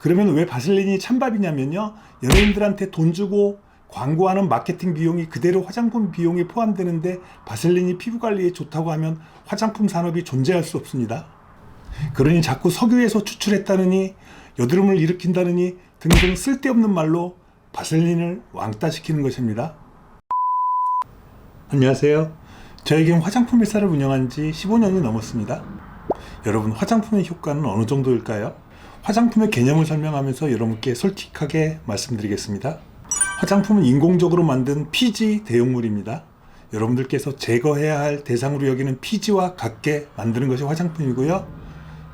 그러면 왜 바셀린이 찬밥이냐면요. 연예인들한테 돈 주고 광고하는 마케팅 비용이 그대로 화장품 비용에 포함되는데 바셀린이 피부 관리에 좋다고 하면 화장품 산업이 존재할 수 없습니다. 그러니 자꾸 석유에서 추출했다느니 여드름을 일으킨다느니 등등 쓸데없는 말로 바셀린을 왕따시키는 것입니다. 안녕하세요. 저에겐 화장품 회사를 운영한 지 15년이 넘었습니다. 여러분 화장품의 효과는 어느 정도일까요? 화장품의 개념을 설명하면서 여러분께 솔직하게 말씀드리겠습니다. 화장품은 인공적으로 만든 피지 대용물입니다. 여러분들께서 제거해야 할 대상으로 여기는 피지와 같게 만드는 것이 화장품이고요.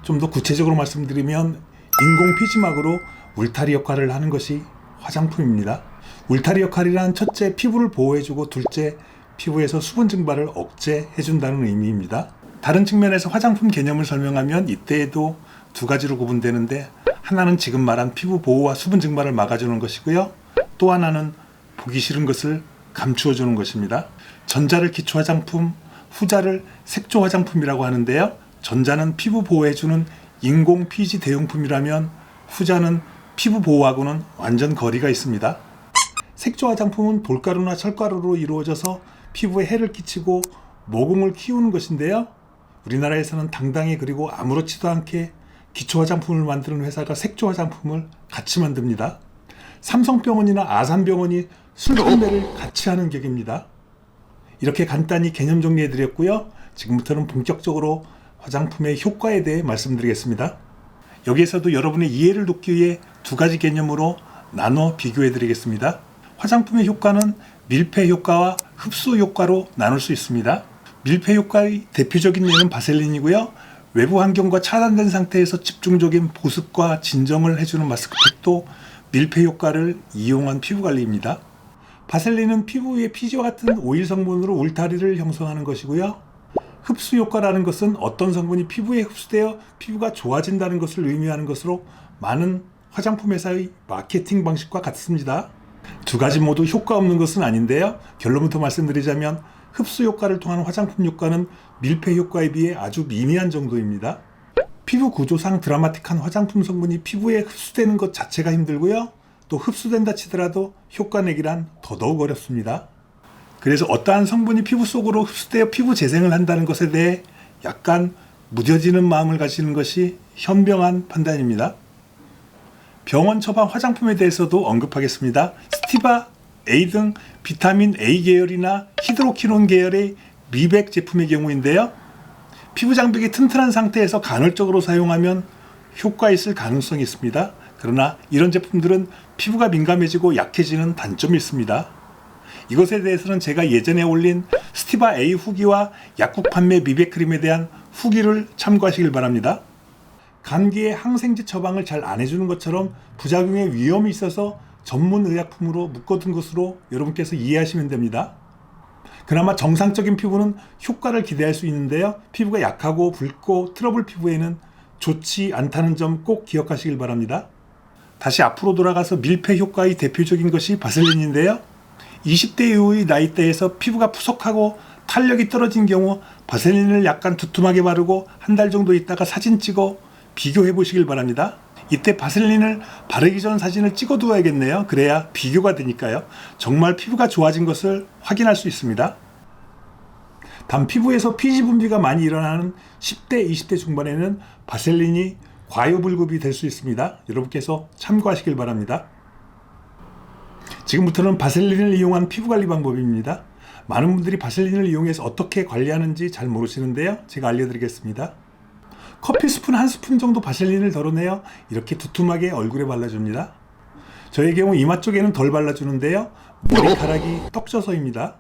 좀 더 구체적으로 말씀드리면 인공 피지막으로 울타리 역할을 하는 것이 화장품입니다. 울타리 역할이란 첫째 피부를 보호해주고 둘째 피부에서 수분 증발을 억제해준다는 의미입니다. 다른 측면에서 화장품 개념을 설명하면 이때에도 두 가지로 구분되는데 하나는 지금 말한 피부 보호와 수분 증발을 막아주는 것이고요. 또 하나는 보기 싫은 것을 감추어 주는 것입니다. 전자를 기초 화장품, 후자를 색조 화장품이라고 하는데요. 전자는 피부 보호해 주는 인공 피지 대용품이라면 후자는 피부 보호하고는 완전 거리가 있습니다. 색조 화장품은 돌가루나 철가루로 이루어져서 피부에 해를 끼치고 모공을 키우는 것인데요. 우리나라에서는 당당히 그리고 아무렇지도 않게 기초 화장품을 만드는 회사가 색조 화장품을 같이 만듭니다. 삼성병원이나 아산병원이 술 판매를 같이 하는 격입니다. 이렇게 간단히 개념 정리해 드렸고요. 지금부터는 본격적으로 화장품의 효과에 대해 말씀드리겠습니다. 여기에서도 여러분의 이해를 돕기 위해 두 가지 개념으로 나눠 비교해 드리겠습니다. 화장품의 효과는 밀폐 효과와 흡수 효과로 나눌 수 있습니다. 밀폐 효과의 대표적인 예는 바셀린이고요. 외부 환경과 차단된 상태에서 집중적인 보습과 진정을 해주는 마스크팩도 밀폐 효과를 이용한 피부 관리입니다. 바셀린은 피부 위에 피지와 같은 오일 성분으로 울타리를 형성하는 것이고요. 흡수 효과라는 것은 어떤 성분이 피부에 흡수되어 피부가 좋아진다는 것을 의미하는 것으로 많은 화장품 회사의 마케팅 방식과 같습니다. 두 가지 모두 효과 없는 것은 아닌데요. 결론부터 말씀드리자면 흡수 효과를 통한 화장품 효과는 밀폐 효과에 비해 아주 미미한 정도입니다. 피부 구조상 드라마틱한 화장품 성분이 피부에 흡수되는 것 자체가 힘들고요. 또 흡수된다 치더라도 효과 내기란 더더욱 어렵습니다. 그래서 어떠한 성분이 피부 속으로 흡수되어 피부 재생을 한다는 것에 대해 약간 무뎌지는 마음을 가지는 것이 현명한 판단입니다. 병원 처방 화장품에 대해서도 언급하겠습니다. 스티바 A 등 비타민 A 계열이나 히드로키논 계열의 미백 제품의 경우인데요. 피부 장벽이 튼튼한 상태에서 간헐적으로 사용하면 효과 있을 가능성이 있습니다. 그러나 이런 제품들은 피부가 민감해지고 약해지는 단점이 있습니다. 이것에 대해서는 제가 예전에 올린 스티바 A 후기와 약국 판매 미백 크림에 대한 후기를 참고하시길 바랍니다. 감기에 항생제 처방을 잘 안 해주는 것처럼 부작용의 위험이 있어서 전문 의약품으로 묶어둔 것으로 여러분께서 이해하시면 됩니다. 그나마 정상적인 피부는 효과를 기대할 수 있는데요. 피부가 약하고 붉고 트러블 피부에는 좋지 않다는 점 꼭 기억하시길 바랍니다. 다시 앞으로 돌아가서 밀폐 효과의 대표적인 것이 바셀린인데요. 20대 이후의 나이대에서 피부가 푸석하고 탄력이 떨어진 경우 바셀린을 약간 두툼하게 바르고 한 달 정도 있다가 사진 찍어 비교해 보시길 바랍니다. 이때 바셀린을 바르기 전 사진을 찍어 두어야겠네요. 그래야 비교가 되니까요. 정말 피부가 좋아진 것을 확인할 수 있습니다. 단 피부에서 피지 분비가 많이 일어나는 10대, 20대 중반에는 바셀린이 과유불급이 될 수 있습니다. 여러분께서 참고하시길 바랍니다. 지금부터는 바셀린을 이용한 피부 관리 방법입니다. 많은 분들이 바셀린을 이용해서 어떻게 관리하는지 잘 모르시는데요. 제가 알려드리겠습니다. 커피 스푼 한 스푼 정도 바셀린을 덜어내어 이렇게 두툼하게 얼굴에 발라줍니다. 저의 경우 이마 쪽에는 덜 발라주는데요. 머리카락이 떡져서입니다.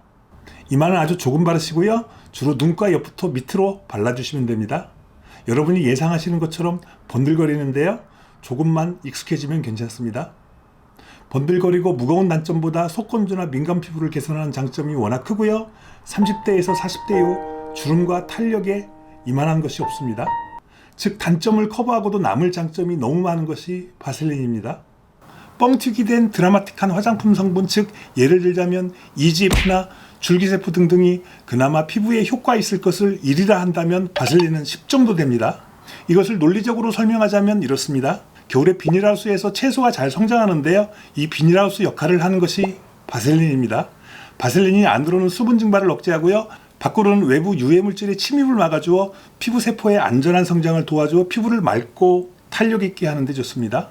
이마는 아주 조금 바르시고요. 주로 눈가 옆부터 밑으로 발라주시면 됩니다. 여러분이 예상하시는 것처럼 번들거리는데요. 조금만 익숙해지면 괜찮습니다. 번들거리고 무거운 단점보다 속건조나 민감 피부를 개선하는 장점이 워낙 크고요. 30대에서 40대 이후 주름과 탄력에 이만한 것이 없습니다. 즉 단점을 커버하고도 남을 장점이 너무 많은 것이 바셀린입니다. 뻥튀기 된 드라마틱한 화장품 성분 즉 예를 들자면 EGF나 줄기세포 등등이 그나마 피부에 효과 있을 것을 1이라 한다면 바셀린은 10 정도 됩니다. 이것을 논리적으로 설명하자면 이렇습니다. 겨울에 비닐하우스에서 채소가 잘 성장하는데요. 이 비닐하우스 역할을 하는 것이 바셀린입니다. 바셀린이 안으로는 수분 증발을 억제하고요. 밖으로는 외부 유해 물질의 침입을 막아주어 피부 세포의 안전한 성장을 도와주어 피부를 맑고 탄력 있게 하는 데 좋습니다.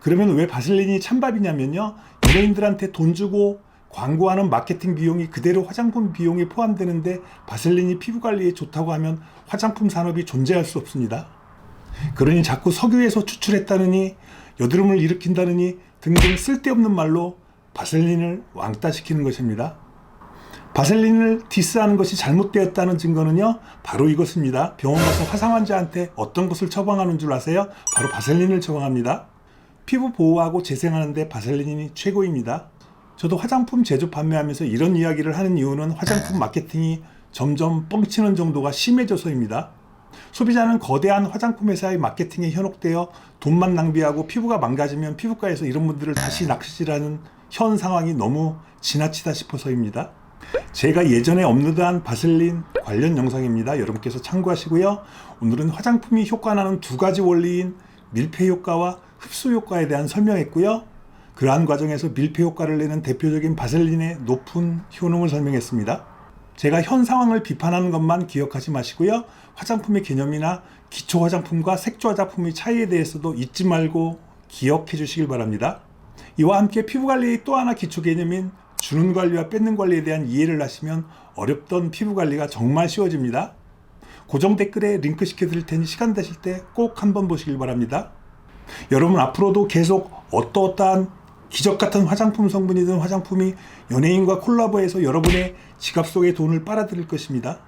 그러면 왜 바셀린이 찬밥이냐면요. 연예인들한테 돈 주고 광고하는 마케팅 비용이 그대로 화장품 비용에 포함되는데 바셀린이 피부 관리에 좋다고 하면 화장품 산업이 존재할 수 없습니다. 그러니 자꾸 석유에서 추출했다느니 여드름을 일으킨다느니 등등 쓸데없는 말로 바셀린을 왕따시키는 것입니다. 바셀린을 디스하는 것이 잘못되었다는 증거는요, 바로 이것입니다. 병원 가서 화상 환자한테 어떤 것을 처방하는 줄 아세요? 바로 바셀린을 처방합니다. 피부 보호하고 재생하는데 바셀린이 최고입니다. 저도 화장품 제조 판매하면서 이런 이야기를 하는 이유는 화장품 마케팅이 점점 뻥치는 정도가 심해져서입니다. 소비자는 거대한 화장품 회사의 마케팅에 현혹되어 돈만 낭비하고 피부가 망가지면 피부과에서 이런 분들을 다시 낚시질하는 현 상황이 너무 지나치다 싶어서입니다. 제가 예전에 업로드한 바셀린 관련 영상입니다. 여러분께서 참고하시고요. 오늘은 화장품이 효과나는 두 가지 원리인 밀폐 효과와 흡수 효과에 대한 설명했고요. 그러한 과정에서 밀폐 효과를 내는 대표적인 바셀린의 높은 효능을 설명했습니다. 제가 현 상황을 비판하는 것만 기억하지 마시고요. 화장품의 개념이나 기초 화장품과 색조 화장품의 차이에 대해서도 잊지 말고 기억해 주시길 바랍니다. 이와 함께 피부 관리의 또 하나 기초 개념인 주는 관리와 뺏는 관리에 대한 이해를 하시면 어렵던 피부 관리가 정말 쉬워집니다. 고정 댓글에 링크 시켜드릴 테니 시간 되실 때 꼭 한번 보시길 바랍니다. 여러분 앞으로도 계속 어떠어떠한 기적 같은 화장품 성분이 든 화장품이 연예인과 콜라보해서 여러분의 지갑 속에 돈을 빨아들일 것입니다.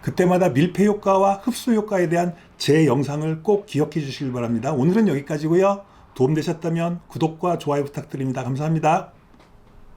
그때마다 밀폐 효과와 흡수 효과에 대한 제 영상을 꼭 기억해 주시길 바랍니다. 오늘은 여기까지고요. 도움되셨다면 구독과 좋아요 부탁드립니다. 감사합니다.